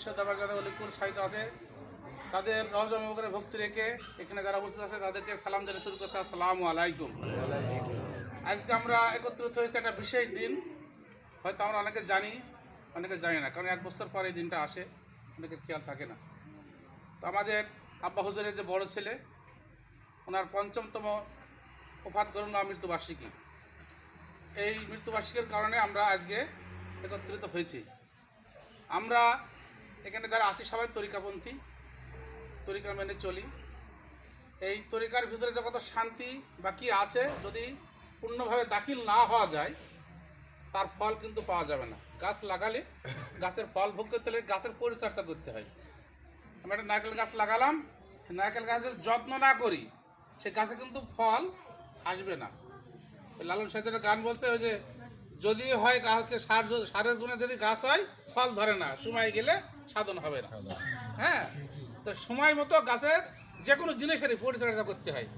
বিশ্ব দরবার যাদের অলিপুর সাহিত্য আছে? তাদের রহজম করে ভক্তি রেখে এখানে যারা উপস্থিত আছে, তাদেরকে সালাম জানিয়ে শুরু করছে। আসসালামু আলাইকুম। আজকে আমরা একত্রিত হয়েছে একটা বিশেষ দিন। হয়তো আমরা অনেকে জানি অনেকে জানি না, কারণ এক বছর পরে এই দিনটা আসে, অনেকের খেয়াল থাকে না। তো আমাদের আব্বা হুজুরের যে বড় ছেলে, ওনার পঞ্চমতম ওফাত করুণা মৃত্যুবার্ষিকী। এই মৃত্যুবার্ষিকীর কারণে আমরা আজকে একত্রিত হয়েছি। আমরা এখানে যারা আছি সবাই তরিকাপন্থী, তরিকা মেনে চলি। এই তরিকার ভিতরে যে কত শান্তি বা কি আছে, যদি পূর্ণভাবে দাখিল না হওয়া যায়, তার ফল কিন্তু পাওয়া যাবে না। গাছ লাগালে গাছের ফল ভোগ করতে হলে গাছের পরিচর্যা করতে হয়। আমি একটা নারকেল গাছ লাগালাম নারকেল গাছের যত্ন না করি, সে গাছে কিন্তু ফল আসবে না। লালন সাহেবের গান বলছে, ওই যে, যদি হয় গাছকে সার, সারের গুণে যদি গাছ হয়, ফল ধরে না, সময় গেলে সাধন হবে না। হ্যাঁ? তো সময় মতো গাছের যে কোনো জিনিসেরই পরিচর্যা করতে হয়।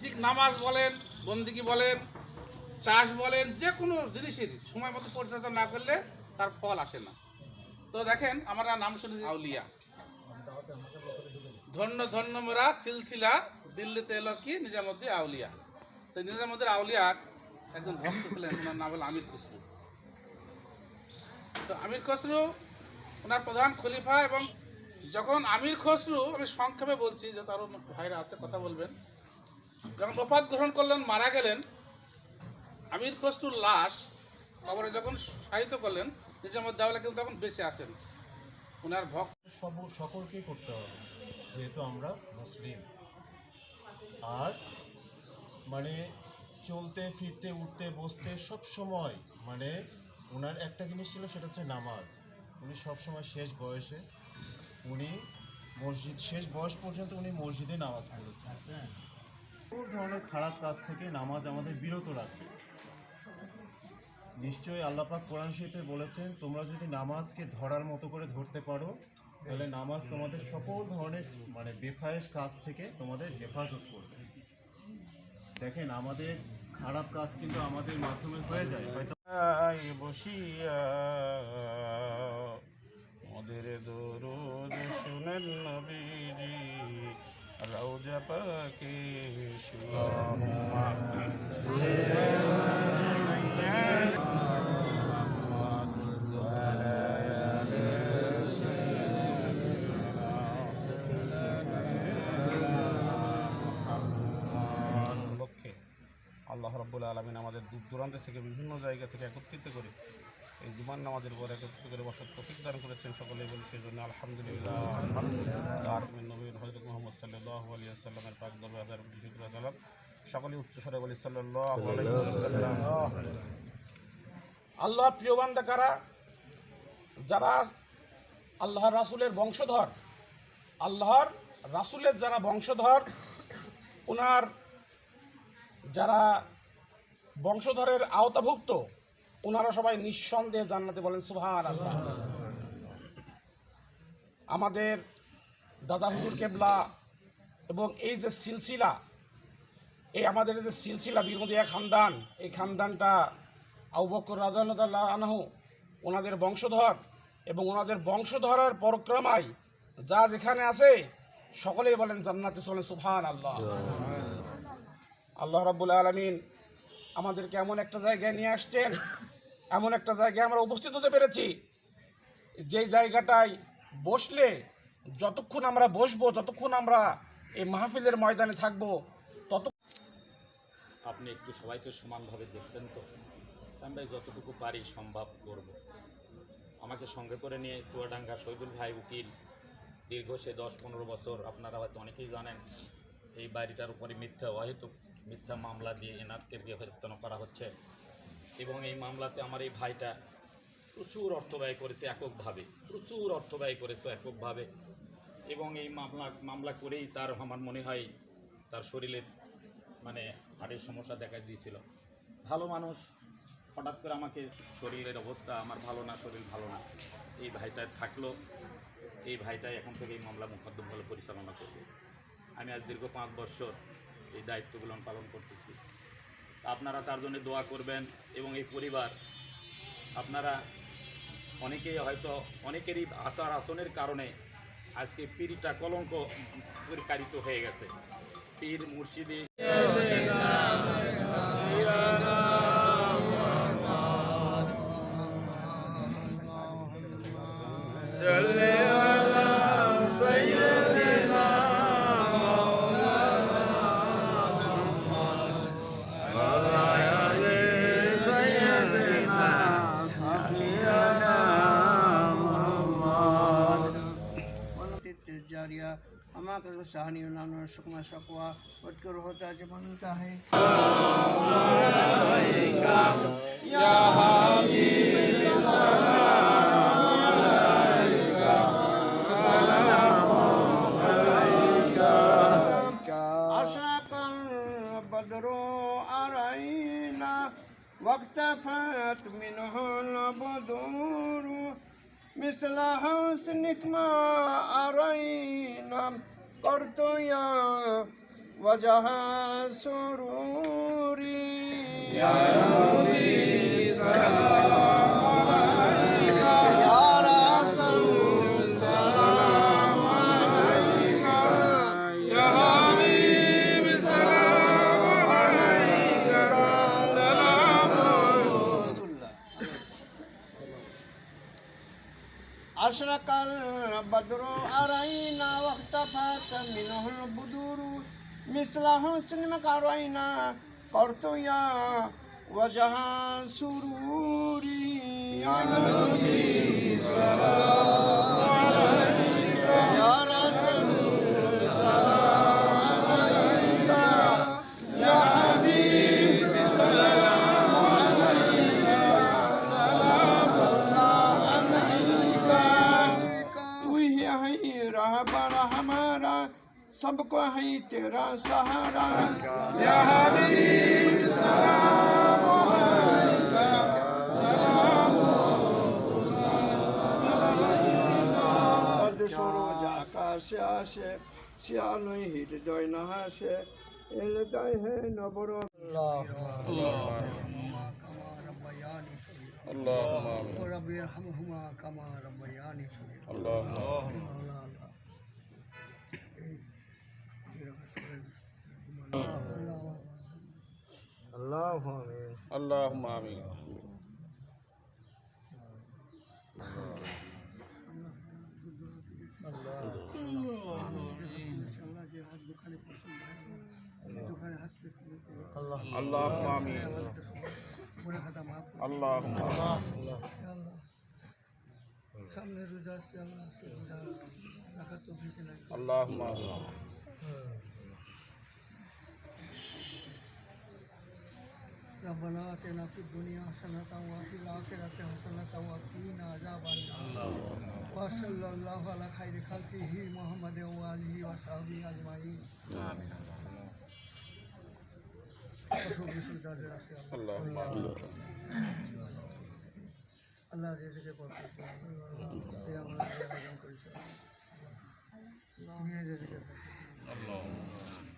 ঠিক নামাজ বলেন বন্দিকি বলেন চাষ বলেন যে কোনো জিনিসেরই সময় মতো পরিচর্যা না করলে তার ফল আসে না। তো দেখেন আমরা নাম শুনেছি আউলিয়া। ধন্য ধন্য মোরা সিলসিলা দিল্লিতে এলো কি? নিজামুদ্দিন আউলিয়া। তো নিজামুদ্দিন আউলিয়ার একজন ভক্ত ছিলেন ওনার নাম হলো আমির খসরু। তো আমির খসরু ওনার প্রধান খলিফা এবং যখন আমির খসরু, আমি সংক্ষেপে বলছি যে তারও ভাইরা আছে, কথা বলবেন। যখন ওপাত গ্রহণ করলেন, মারা গেলেন, আমির খসরুর লাশ কবরে যখন সাহিত্য করলেন নিজামুদ্দিন আউলিয়া কিন্তু তখন বেঁচে আছেন। ওনার ভক্ত সব সকলকেই করতে হবে, যেহেতু আমরা মুসলিম। আর মানে চলতে, ফিরতে, উঠতে, বসতে সব সময় মানে ওনার একটা জিনিস ছিল, সেটা হচ্ছে নামাজ। উনি সবসময় শেষ বয়সে। উনি মসজিদ, শেষ বয়স পর্যন্ত উনি মসজিদে নামাজ পড়েছেন। সকল ধরনের খারাপ কাজ থেকে নামাজ আমাদের বিরত রাখবে নিশ্চয়ই আল্লাপাক কোরআন শরীফে বলেছেন, তোমরা যদি নামাজকে ধরার মতো করে ধরতে পারো, তাহলে নামাজ তোমাদের সকল ধরনের মানে বেফায়েস কাজ থেকে তোমাদের হেফাজত করবে। দেখেন, আমাদের খারাপ কাজ কিন্তু আমাদের মাধ্যমে হয়ে যায়। হয়তো মোদের দরুদ শুনেন নবীজি। রওজা পাকে আল্লাহ রব্বুল আলমিন আমাদের দূর দূরান্ত থেকে বিভিন্ন জায়গা থেকে একত্রিত করে এই জুমান নামাজের উপর একত্রিত করে বসত তফিক দান করেছেন সকলেই বলি সেই জন্য আলহামদুলিল্লাহ। তার সাল্লাহ আলী সাল্লামের পাক সাল্লাম সকলে উচ্চস্বরে বলি সাল্লাহ আল্লাহ প্রিয় বান্দা কারা যারা আল্লাহ রাসুলের বংশধর, আল্লাহর রাসুলের যারা বংশধর ওনার যারা বংশধরের আওতাভুক্ত ওনারা সবাই নিঃসন্দেহে জান্নাতে বলেন সুহান আল্লাহ আমাদের দাদা হুজুর কেবলা এবং এই যে সিলসিলা, এই আমাদের যে সিলসিলা বীরমদিয়া খানদান, এই খানদানটা আবু বকর রাজাল্লাহ আনহু, ওনাদের বংশধর এবং ওনাদের বংশধরের পরক্রমায় যা যেখানে আছে, সকলেই বলেন জান্নাতে চলেন সুহান আল্লাহ আল্লাহ রাব্বুল আলমিন আমাদেরকে এমন একটা জায়গায় নিয়ে আসছেন এমন একটা জায়গায় আমরা উপস্থিত হতে পেরেছি। যেই জায়গাটায় বসলে যতক্ষণ আমরা বসবো, যতক্ষণ আমরা এই মাহফিলের ময়দানে থাকব তত আপনি একটু সবাইকে সমানভাবে দেখবেন তো? আমরা যতটুকু পারি সম্ভব করব। আমাকে সঙ্গে করে নিয়ে চুয়াডাঙ্গা শহীদুল ভাই উকিল, দীর্ঘ সে দশ পনেরো বছর, আপনারা হয়তো অনেকেই জানেন, এই বাড়িটার উপরে মিথ্যা, অহেতুক মিথ্যা মামলা দিয়ে এনাদকে গ্রেফতার করা হচ্ছে। এবং এই মামলাতে আমার এই ভাইটা প্রচুর অর্থ ব্যয় করেছে এককভাবে, প্রচুর অর্থ ব্যয় করেছে এককভাবে। এবং এই মামলা মামলা করেই তার, আমার মনে হয় তার শরীরের মানে হাড়ের সমস্যা দেখা দিয়েছিল। ভালো মানুষ, হঠাৎ করে আমাকে শরীরের অবস্থা আমার ভালো না, শরীর ভালো না, এই ভাইটায় থাকল, এই ভাইটাই এখন থেকে এই মামলা মোকদ্দমগুলো পরিচালনা করবে। আমি আজ দীর্ঘ পাঁচ বছর এই দায়িত্বগুলো পালন করতেছি। আপনারা তার জন্য দোয়া করবেন এবং এই পরিবার, আপনারা অনেকেই হয়তো, অনেকেরই আচার আসনের কারণে আজকে পীরটা কলঙ্ক পরিকারিত হয়ে গেছে। পীর মুর্শিদি साहनी उन्होंने सुकमा सकवा उठकर होता जमन का है واقتفت منه البدور مثل حسنك ما أرينا करतो या वजह सुरूरी या মিসলাহ সিনেম কারাইনা করতোয়া ওয়াজাহা সুরুরি আনবী সারা सबको है तेरा सहारा। या हबीब सलाम সরোজ আকাশে আসে শিয়ালই হৃদয় না আসে এলাকায় হে নবর আল্লাহ আল্লাহ রব্বি ইরহামহুমা কামা রব্বায়ানি আল্লাহুম্মা আমিন। মনে খাতা মাফ আল্লাহ সামনে রোজা আসছে আল্লাহ রোজা রাখা তো ভেটে আল্লাহুম্মা আমিন। रबना तेना की दुनिया सनत वाफिल आखिरत हसनत वकीन अजाब वसल्लल्लाहु अलैहि खैर खल्किही मोहम्मद व आलिही व सहबी अजमाईन आमीन আল্লাহ রেজেকে পড়তে আমরা আয়োজন করেছি মেয়ে রেজেকে পড়তে